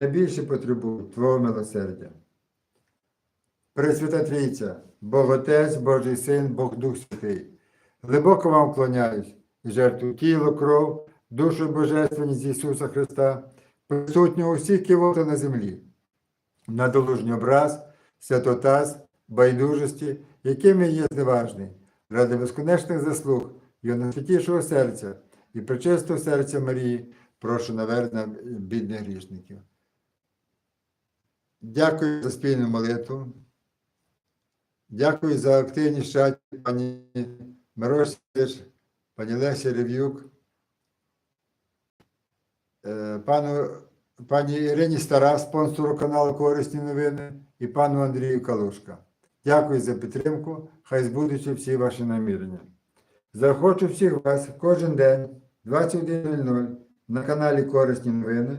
найбільше потребують Твого милосердя. Пресвята Трійця, Бог Отець, Божий Син, Бог Дух Святий. Глибоко вам вклоняюсь і жертву тіло, кров, душу Божественність Ісуса Христа, присутнього у всіх кивота на землі, на долужній образ, святотаз, байдужості, якими є зневажний, ради безконечних заслуг його найсвятішого серця і причистого серця Марії, прошу навернення бідних грішників. Дякую за спільну молитву. Дякую за активність в чаті пані Мирошевич, пані Лесі Рев'юк, е, пану, пані Ірині Стара, спонсору каналу Корисні новини, і пану Андрію Калушка. Дякую за підтримку. Хай збудуться всі ваші намірення. Захочу всіх вас кожен день, 21.00 на каналі Корисні новини,